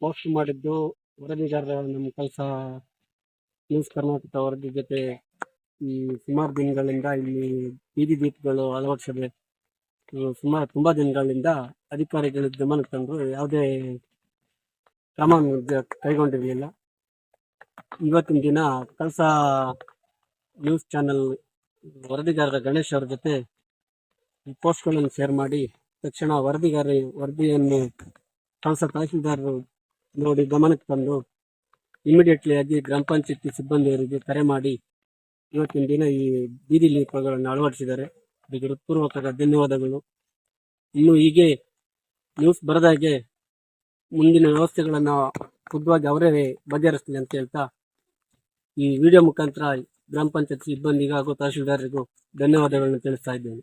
Post ಮಾಡಿದ್ದು ವರದಿಗಾರ ನಮ್ಮ ಕೆಲಸ ನ್ಯೂಸ್ ಕರ್ನಾಟಕ ವರದಿ ಜೊತೆ ಈ ಸುಮಾರು ದಿನಗಳಿಂದ ಇಲ್ಲಿ ಬೀದಿ ದೀಪಗಳು ಅಳವಡಿಸದೆ. ಸುಮಾರು ತುಂಬ ದಿನಗಳಿಂದ ಅಧಿಕಾರಿಗಳ ಗಮನಕ್ಕೆ ತಂದು ಯಾವುದೇ ಕ್ರಮ ಕೈಗೊಂಡಿರಲಿಲ್ಲ. ಇವತ್ತಿನ ದಿನ ಕಳಸ ನ್ಯೂಸ್ ಚಾನೆಲ್ ವರದಿಗಾರರ ಗಣೇಶ್ ಅವ್ರ ಜೊತೆ ಪೋಸ್ಟ್ಗಳನ್ನು ಶೇರ್ ಮಾಡಿ, ತಕ್ಷಣ ವರದಿಗಾರ ವರದಿಯನ್ನು ಕಳಸ ತಹಸೀಲ್ದಾರರು ನೋಡಿ ಗಮನಕ್ಕೆ ತಂದು ಇಮಿಡಿಯೇಟ್ಲಿ ಆಗಿ ಗ್ರಾಮ ಪಂಚಾಯತಿ ಸಿಬ್ಬಂದಿಯವರಿಗೆ ಕರೆ ಮಾಡಿ ಇವತ್ತಿನ ದಿನ ಈ ಬೀದಿ ದೀಪಗಳನ್ನು ಅಳವಡಿಸಿದ್ದಾರೆ. ಅದಕ್ಕೆ ಹೃತ್ಪೂರ್ವಕ ಧನ್ಯವಾದಗಳು. ಇನ್ನು ಹೀಗೆ ನ್ಯೂಸ್ ಬರದಾಗೆ ಮುಂದಿನ ವ್ಯವಸ್ಥೆಗಳನ್ನು ಖುದ್ವಾಗಿ ಅವರೇ ಬಗೆಹರಿಸ್ತೀನಿ ಅಂತ ಹೇಳ್ತಾ ಈ ವಿಡಿಯೋ ಮುಖಾಂತರ ಗ್ರಾಮ ಪಂಚಾಯತ್ ಸಿಬ್ಬಂದಿಗೂ ಹಾಗೂ ತಹಶೀಲ್ದಾರರಿಗೂ ಧನ್ಯವಾದಗಳನ್ನು ತಿಳಿಸ್ತಾ ಇದ್ದೇನೆ.